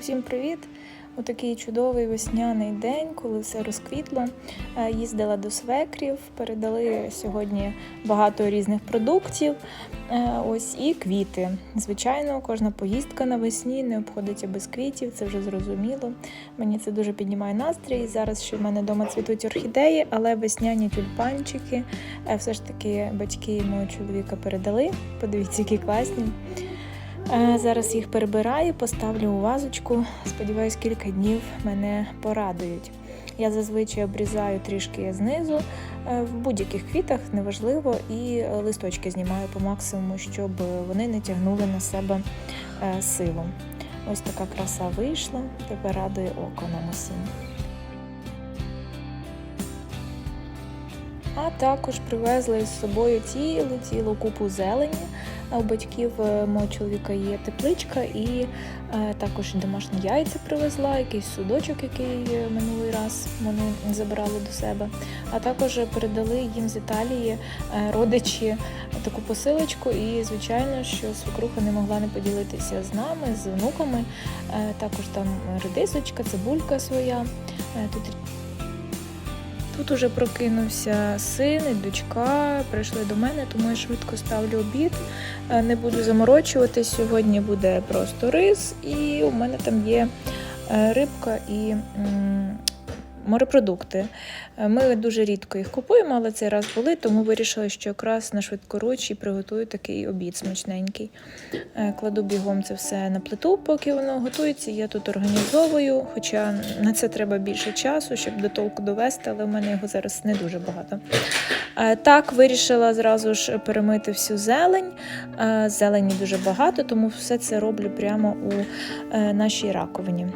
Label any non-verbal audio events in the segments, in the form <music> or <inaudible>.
Усім привіт! У такий чудовий весняний день, коли все розквітло. Е, Їздила до свекрів, передали сьогодні багато різних продуктів. е, Ось і квіти. Звичайно, кожна поїздка навесні не обходиться без квітів, це вже зрозуміло. Мені це дуже піднімає настрій. Зараз ще в мене вдома цвітуть орхідеї, але весняні тюльпанчики е, все ж таки батьки мого чоловіка передали. Подивіться, які класні. Е, Зараз їх перебираю, поставлю у вазочку. Сподіваюсь, кілька днів мене порадують. Я зазвичай обрізаю трішки знизу е, в будь-яких квітах, неважливо, і листочки знімаю по максимуму, щоб вони не тягнули на себе е, силу. Ось така краса вийшла, тепер радує око нам усім. А також привезли з собою цілу цілу купу зелені. А У батьків е, мого чоловіка є тепличка, і е, також домашні яйця привезла, якийсь судочок, який е, минулий раз вони забирали до себе. А також передали їм з Італії родичі таку посилочку. І звичайно, що свекруха не могла не поділитися з нами, з внуками. Також там редисочка, цибулька своя. Тут Тут уже прокинувся син і дочка, прийшли до мене, тому я швидко ставлю обід. Е, Не буду заморочувати. Сьогодні буде просто рис, і у мене там є е, рибка і морепродукти. Е, Ми дуже рідко їх купуємо, але цей раз були, тому вирішила, що якраз на швидкоруч і приготую такий обід смачненький. Е, Кладу бігом це все на плиту, поки воно готується. Я тут організовую, хоча на це треба більше часу, щоб до толку довести, але в мене його зараз не дуже багато. Е, Так, вирішила зразу ж перемити всю зелень. Зелені дуже багато, тому все це роблю прямо у нашій раковині.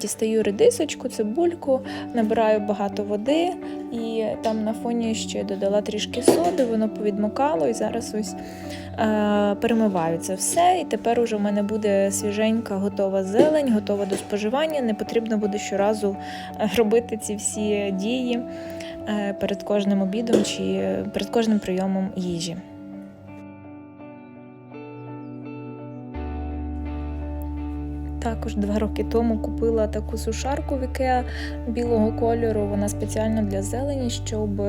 Дістаю редисочку, цибульку, набираю багато води, і там на фоні ще додала трішки соди, воно повідмокало, і зараз ось е, перемиваю це все. І тепер уже в мене буде свіженька, готова зелень, готова до споживання. Не потрібно буде щоразу е, робити ці всі дії е, перед кожним обідом чи перед кожним прийомом їжі. Також два роки тому купила таку сушарку в Ikea білого кольору. Вона спеціально для зелені, щоб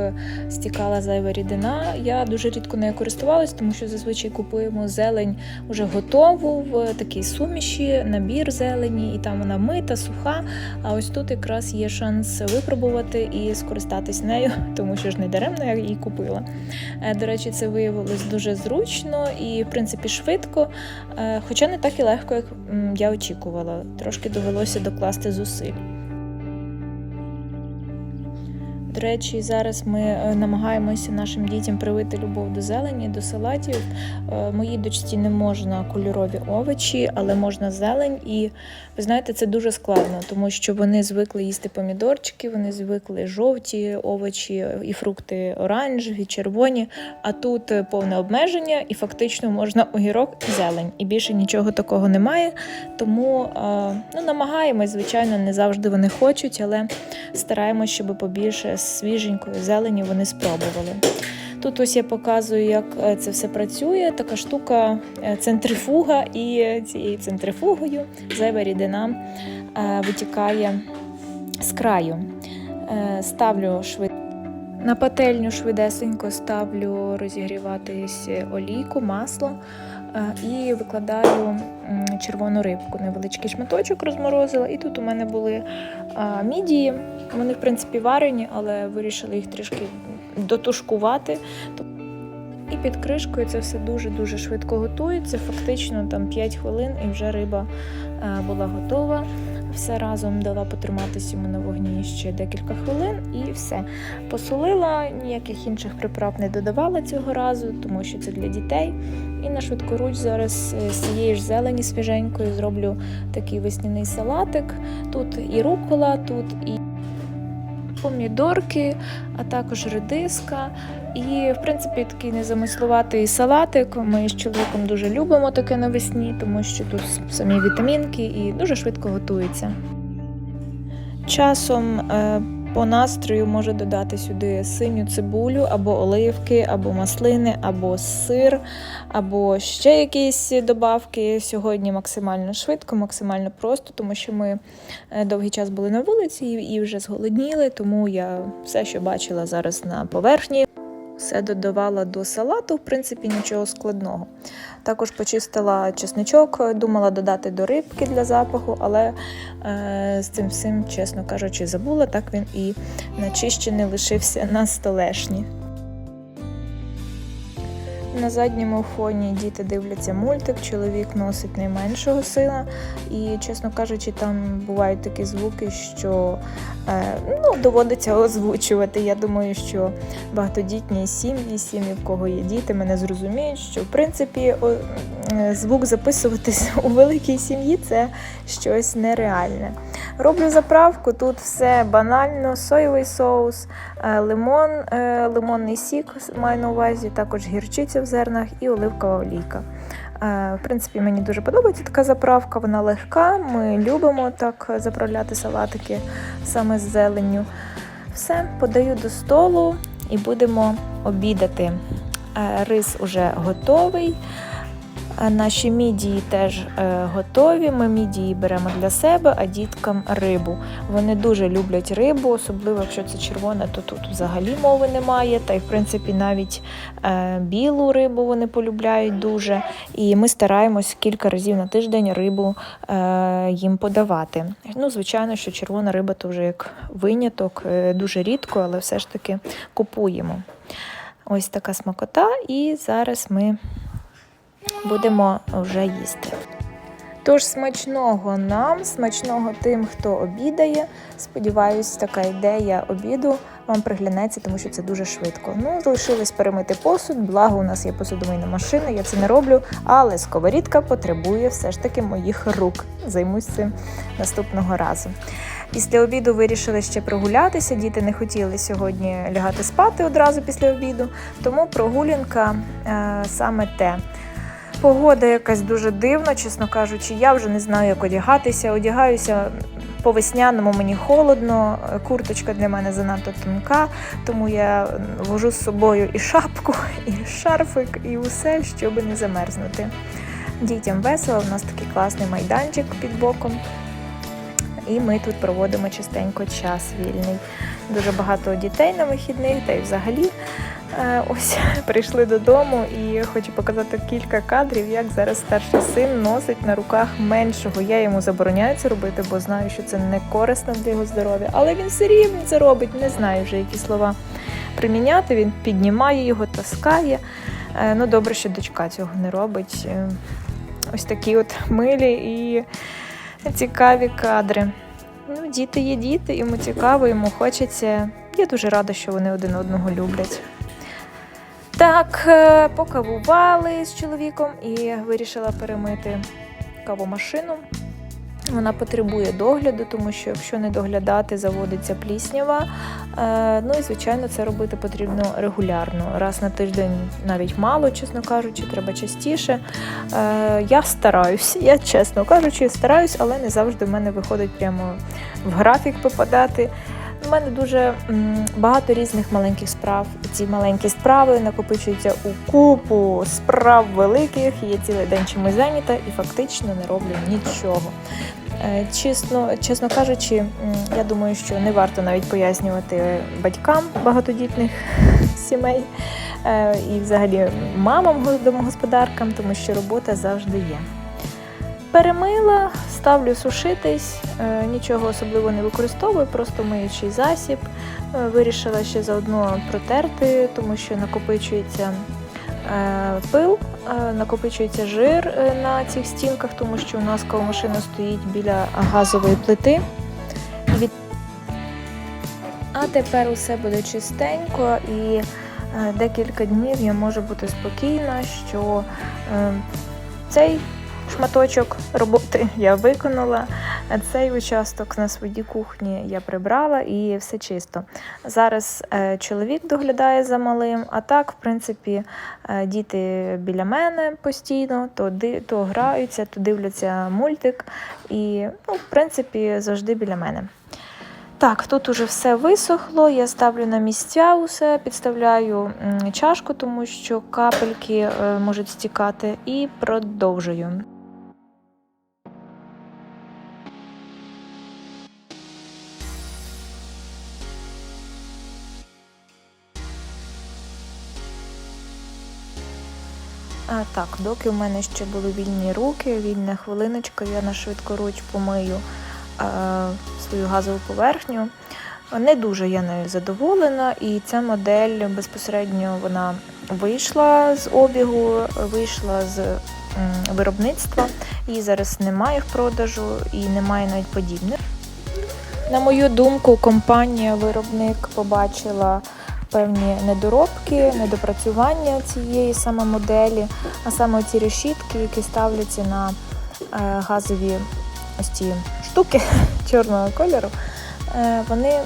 стікала зайва рідина. Я дуже рідко нею користувалась, тому що зазвичай купуємо зелень вже готову в такій суміші, набір зелені, і там вона мита, суха. А ось тут якраз є шанс випробувати і скористатись нею, <laughs> тому що ж не даремно я її купила. Е, До речі, це виявилось дуже зручно і, в принципі, швидко, е, хоча не так і легко, як я очікувала. Трошки довелося докласти зусиль. До речі, зараз ми е, намагаємося нашим дітям привити любов до зелені, до салатів. Е, Моїй дочці не можна кольорові овочі, але можна зелень. І ви знаєте, це дуже складно, тому що вони звикли їсти помідорчики, вони звикли жовті овочі і фрукти оранжеві, червоні. А тут е, повне обмеження, і фактично можна огірок і зелень. І більше нічого такого немає. Тому ну, намагаємось, звичайно, не завжди вони хочуть, але стараємось, щоб побільше свіженької зелені вони спробували. Тут ось я показую, як е, це все працює. Така штука е, центрифуга, і цією центрифугою зайва рідина е, витікає з краю. Ставлю швид... На пательню швидесенько ставлю розігріватись олійку, масло і викладаю червону рибку. Невеличкий шматочок розморозила. І тут у мене були мідії. Вони, в принципі, варені, але вирішили їх трішки дотушкувати. І під кришкою це все дуже-дуже швидко готується. Фактично там 5 хвилин і вже риба е, була готова. Все разом дала потриматися йому на вогні ще декілька хвилин і все. Посолила, ніяких інших приправ не додавала цього разу, тому що це для дітей. І на швидкоруч зараз е, з цієї ж зелені свіженькою зроблю такий весняний салатик. Тут і рукола, тут і помідорки, а також редиска. І, в принципі, такий незамислуватий салатик. Ми з чоловіком дуже любимо таке навесні, тому що тут самі вітамінки і дуже швидко готується. Часом е, по настрою може додати сюди синю цибулю, або оливки, або маслини, або сир, або ще якісь добавки. Сьогодні максимально швидко, максимально просто, тому що ми е, довгий час були на вулиці і вже зголодніли, тому я все, що бачила зараз на поверхні. Все додавала до салату, в принципі, нічого складного. Також почистила чесничок, думала додати до рибки для запаху, але з цим всім, чесно кажучи, забула. Так він і начищений лишився на столешні. На задньому фоні діти дивляться мультик, чоловік носить найменшого сина. І, чесно кажучи, там бувають такі звуки, що е, ну, доводиться озвучувати. Я думаю, що багатодітні сім'ї, сім'ї, в кого є діти, мене зрозуміють, що в принципі е, звук записуватись <laughs> у великій сім'ї це щось нереальне. Роблю заправку, тут все банально, соєвий соус, е, лимон, е, лимонний сік маю на увазі, також гірчиця в зернах і оливкова олійка. Е, В принципі, мені дуже подобається така заправка, вона легка. Ми любимо так заправляти салатики саме з зеленню. Все, подаю до столу і будемо обідати. Рис уже готовий. Наші мідії теж е, готові. Ми мідії беремо для себе, а діткам рибу. Вони дуже люблять рибу, особливо якщо це червона, то тут взагалі мови немає. Та й в принципі навіть е, білу рибу вони полюбляють дуже. І ми стараємось кілька разів на тиждень рибу е, їм подавати. Ну, звичайно, що червона риба то вже як виняток, дуже рідко, але все ж таки купуємо. Ось така смакота, і зараз ми будемо вже їсти. Тож смачного нам, смачного тим, хто обідає. Сподіваюсь, така ідея обіду вам приглянеться, тому що це дуже швидко. Ну, залишилось перемити посуд, благо у нас є посудомийна машина, я це не роблю, але сковорідка потребує все ж таки моїх рук. Займусь цим наступного разу. Після обіду вирішили ще прогулятися. Діти не хотіли сьогодні лягати спати одразу після обіду, тому прогулянка е, саме те. Погода якась дуже дивна, чесно кажучи. Я вже не знаю, як одягатися. Одягаюся по весняному, мені холодно, курточка для мене занадто тонка, тому я вожу з собою і шапку, і шарфик, і усе, щоб не замерзнути. Дітям весело, у нас такий класний майданчик під боком. І ми тут проводимо частенько час вільний. Дуже багато дітей на вихідних, та й взагалі Ось <laughs> прийшли додому і хочу показати кілька кадрів, як зараз старший син носить на руках меншого. Я йому забороняю це робити, бо знаю, що це не корисно для його здоров'я. Але він все рівно це робить. Не знаю вже, які слова приміняти. Він піднімає його, таскає. Е, Ну, добре, що дочка цього не робить. Е, Ось такі от милі і цікаві кадри. Ну, Діти є діти, йому цікаво, йому хочеться. Я дуже рада, що вони один одного люблять. Так, е, покавували з чоловіком і вирішила перемити кавомашину. Вона потребує догляду, тому що якщо не доглядати, заводиться пліснява. Е, Ну і звичайно, це робити потрібно регулярно. Раз на тиждень навіть мало, чесно кажучи, треба частіше. Е, Я стараюсь, я чесно кажучи, стараюсь, але не завжди в мене виходить прямо в графік попадати. У мене дуже багато різних маленьких справ. Ці маленькі справи накопичуються у купу справ великих. Я цілий день чимось зайнята і фактично не роблю нічого. Е, Чесно, чесно кажучи, я думаю, що не варто навіть пояснювати батькам багатодітних <laughs> сімей е, і взагалі мамам домогосподаркам, тому що робота завжди є. Перемила, ставлю сушитись, е, нічого особливо не використовую, просто миючий засіб. Е, Вирішила ще заодно протерти, тому що накопичується е, пил, накопичується жир на цих стінках, тому що у нас кавомашина стоїть біля газової плити. А тепер усе буде чистенько і декілька днів я можу бути спокійна, що цей шматочок роботи я виконала. Цей участок на своїй кухні я прибрала і все чисто. Зараз е, чоловік доглядає за малим, а так, в принципі, е, діти біля мене постійно, то, то граються, то дивляться мультик, і, ну, в принципі, завжди біля мене. Так, тут уже все висохло. Я ставлю на місця усе, підставляю чашку, тому що капельки е, можуть стікати, і продовжую. А, так, доки в мене ще були вільні руки, вільна хвилиночка, я на швидкоруч помию е, свою газову поверхню. Не дуже я нею задоволена, і ця модель безпосередньо вона вийшла з обігу, вийшла з виробництва. Її зараз немає в продажу і немає навіть подібних. На мою думку, компанія-виробник побачила певні недоробки, недопрацювання цієї саме моделі, а саме ці решітки, які ставляться на е, газові ось ці штуки <laughs> чорного кольору. е, Вони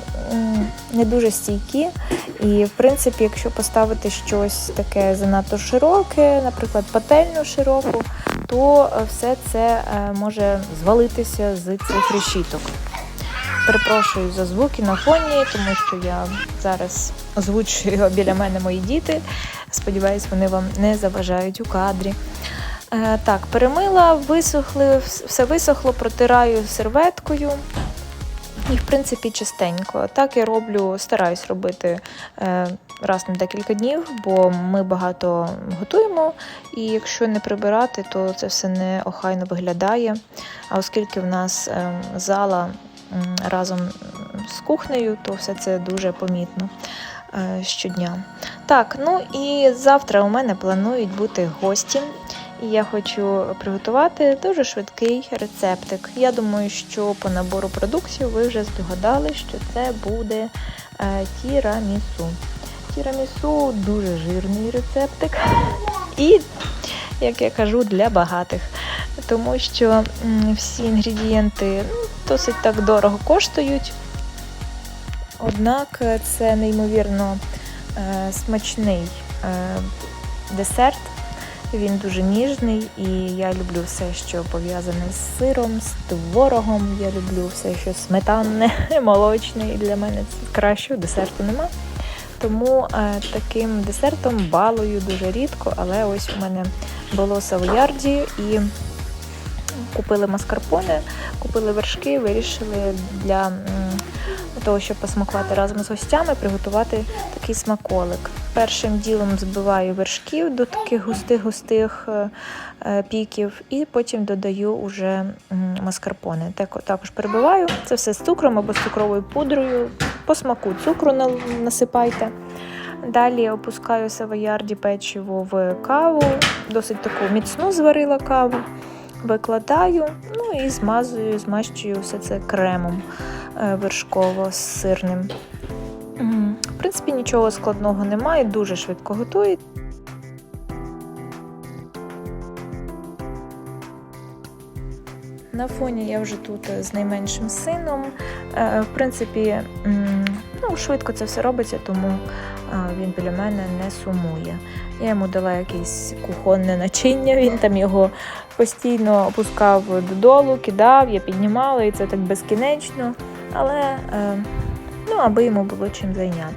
не дуже стійкі, і в принципі, якщо поставити щось таке занадто широке, наприклад, пательню широку, то е, все це може звалитися з цих решіток. Перепрошую за звуки на фоні, тому що я зараз озвучую <laughs> біля мене мої діти. Сподіваюсь, вони вам не заважають у кадрі. Е, так, перемила, висохли, все висохло, протираю серветкою. І, в принципі, чистенько. Так я роблю, стараюсь робити е, раз на декілька днів, бо ми багато готуємо, і якщо не прибирати, то це все не охайно виглядає. А оскільки в нас е, зала разом з кухнею, то все це дуже помітно е, щодня. Так, ну і завтра у мене планують бути гості. І я хочу приготувати дуже швидкий рецептик. Я думаю, що по набору продуктів ви вже здогадали, що це буде е, тірамісу. Тірамісу дуже жирний рецептик. І, як я кажу, для багатих. Тому що всі інгредієнти ну, досить так дорого коштують. Однак е, це неймовірно е, смачний е, десерт. Він дуже ніжний, і я люблю все, що пов'язане з сиром, з творогом. Я люблю все, що сметанне, <laughs> молочне. І для мене кращого десерту нема. Тому таким десертом балую дуже рідко, але ось у мене було савоярді і купили маскарпоне, купили вершки, вирішили для того, щоб посмакувати разом з гостями, приготувати такий смаколик. Першим ділом збиваю вершків до таких густих-густих е, е, піків, і потім додаю уже маскарпоне. Також перебиваю це все з цукром або з цукровою пудрою. По смаку цукру на- насипайте. Далі опускаю савоярді печиво в каву, досить таку міцну зварила каву. Викладаю, ну і змазую, змащую все це кремом е, вершково-сирним. В принципі, нічого складного немає, дуже швидко готує. На фоні я вже тут з найменшим сином. Е, В принципі, ну, швидко це все робиться, тому він біля мене не сумує. Я йому дала якесь кухонне начиння, він там його постійно опускав додолу, кидав, я піднімала, і це так безкінечно. Але е, ну, аби йому було чим зайняти.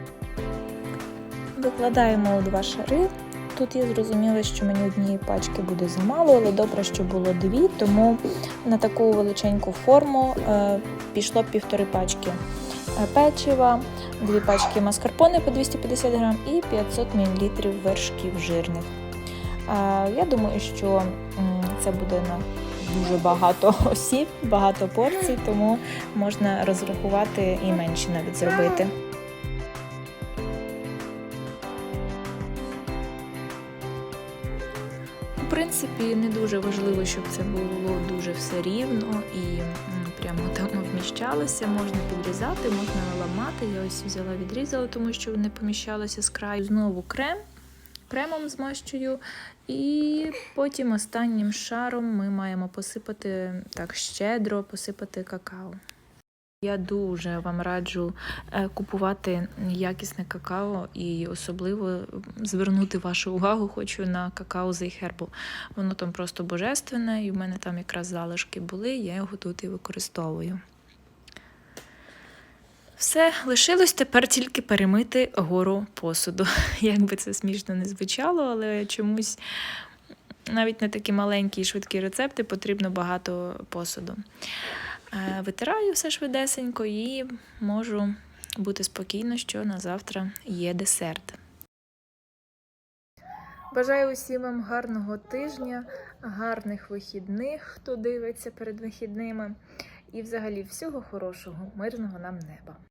Викладаємо два шари. Тут я зрозуміла, що мені однієї пачки буде замало, але добре, що було дві, тому на таку величеньку форму е, пішло півтори пачки печива, дві пачки маскарпоне по 250 грам і 500 мл вершків жирних. Е, я думаю, що це буде на дуже багато <laughs> осіб, багато порцій, тому можна розрахувати і менші навіть зробити. В принципі, не дуже важливо, щоб це було дуже все рівно і прямо там вміщалося. Можна підрізати, можна ламати. Я ось взяла, відрізала, тому що не поміщалося з краю. Знову крем. Кремом змащую, і потім останнім шаром ми маємо посипати так щедро, посипати какао. Я дуже вам раджу е, купувати якісне какао і особливо звернути вашу увагу хочу на какао з Herbal. Воно там просто божественне, і в мене там якраз залишки були, я його тут і використовую. Все, лишилось тепер тільки перемити гору посуду. <laughs> Як би це смішно не звучало, але чомусь навіть на такі маленькі і швидкі рецепти потрібно багато посуду. Е, Витираю все швидесенько і можу бути спокійно, що на завтра є десерт. Бажаю усім вам гарного тижня, гарних вихідних, хто дивиться перед вихідними, і взагалі всього хорошого, мирного нам неба.